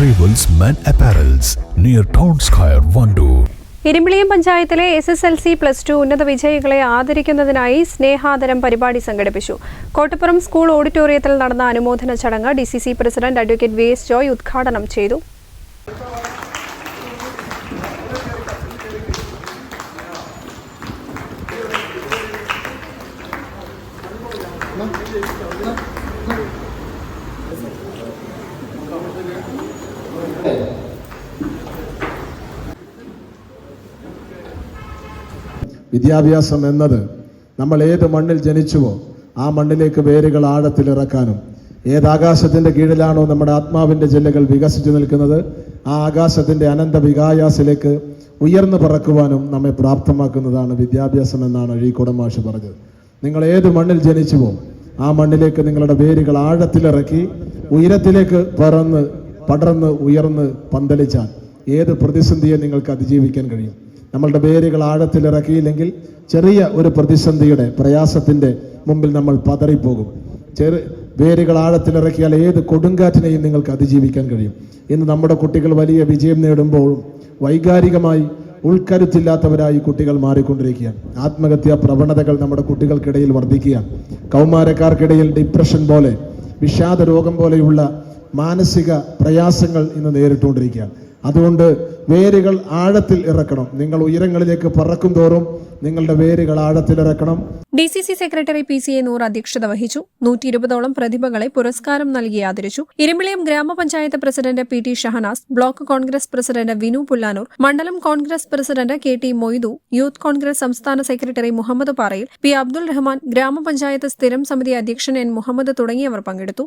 Arrivals Men apparels near Town Square, Vandoor. Irimbiliyam പഞ്ചായത്തിലെ S S L C plus two ഉന്നത വിജയികളെ ആദരിക്കുന്നതിനായി സ്നേഹാദരം പരിപാടി സംഘടിപ്പിച്ചു കോട്ടപ്പുറം സ്കൂൾ ഓഡിറ്റോറിയത്തിൽ നടന്ന അനുമോദന ചടങ്ങ് D C C president advocate V S Joy ഉദ്ഘാടനം ചെയ്തു വിദ്യാഭ്യാസം എന്നത് നമ്മൾ ഏത് മണ്ണിൽ ജനിച്ചുവോ ആ മണ്ണിലേക്ക് വേരുകൾ ആഴത്തിലിറക്കാനും ഏത് ആകാശത്തിന്റെ കീഴിലാണോ നമ്മുടെ ആത്മാവിന്റെ ജില്ലകൾ വികസിച്ചു നിൽക്കുന്നത് ആ ആകാശത്തിന്റെ അനന്ത വികായാസിലേക്ക് ഉയർന്നു പറക്കുവാനും നമ്മെ പ്രാപ്തമാക്കുന്നതാണ് വിദ്യാഭ്യാസം എന്നാണ് അഴീക്കോടൻ മാഷ് പറഞ്ഞത്. നിങ്ങൾ ഏത് മണ്ണിൽ ജനിച്ചുവോ ആ മണ്ണിലേക്ക് നിങ്ങളുടെ വേരുകൾ ആഴത്തിലിറക്കി ഉയരത്തിലേക്ക് പറന്ന് പടർന്ന് ഉയർന്ന് പന്തലിച്ചാൽ ഏത് പ്രതിസന്ധിയെ നിങ്ങൾക്ക് അതിജീവിക്കാൻ കഴിയും? നമ്മളുടെ വേരുകൾ ആഴത്തിലിറക്കിയില്ലെങ്കിൽ ചെറിയ ഒരു പ്രതിസന്ധിയുടെ പ്രയാസത്തിന്റെ മുമ്പിൽ നമ്മൾ പതറിപ്പോകും. ചെറു വേരുകൾ ആഴത്തിലിറക്കിയാൽ ഏത് കൊടുങ്കാറ്റിനെയും നിങ്ങൾക്ക് അതിജീവിക്കാൻ കഴിയും. ഇന്ന് നമ്മുടെ കുട്ടികൾ വലിയ വിജയം നേടുമ്പോഴും വൈകാരികമായി ഉൾക്കരുത്തില്ലാത്തവരായി കുട്ടികൾ മാറിക്കൊണ്ടിരിക്കുകയാണ്. ആത്മഹത്യാ പ്രവണതകൾ നമ്മുടെ കുട്ടികൾക്കിടയിൽ വർദ്ധിക്കുകയാണ്. കൗമാരക്കാർക്കിടയിൽ ഡിപ്രഷൻ പോലെ വിഷാദ രോഗം പോലെയുള്ള മാനസിക പ്രയാസങ്ങൾ ഇന്ന് നേരിട്ടുകൊണ്ടിരിക്കുകയാണ്. അതുകൊണ്ട് വേരുകൾ ആഴത്തിൽ ഇറക്കണം. നിങ്ങൾ ഉയരങ്ങളിലേക്ക് പറക്കും തോറും നിങ്ങളുടെ വേരുകൾ ആഴത്തിൽ ഇറക്കണം. D C C secretary P C A Noor അധ്യക്ഷത വഹിച്ചു. നൂറ്റി ഇരുപതോളം പ്രതിഭകളെ പുരസ്കാരം നൽകി ആദരിച്ചു. ഇരുമ്പിളിയം ഗ്രാമപഞ്ചായത്ത് president P T Shahanas block Congress president Vinu Pullanur മണ്ഡലം Congress president K T Moidu youth Congress സംസ്ഥാന സെക്രട്ടറി മുഹമ്മദ് പാറയിൽ പി അബ്ദുൾ റഹ്മാൻ ഗ്രാമപഞ്ചായത്ത് സ്ഥിരം സമിതി അധ്യക്ഷൻ എൻ മുഹമ്മദ് തുടങ്ങിയവർ പങ്കെടുത്തു.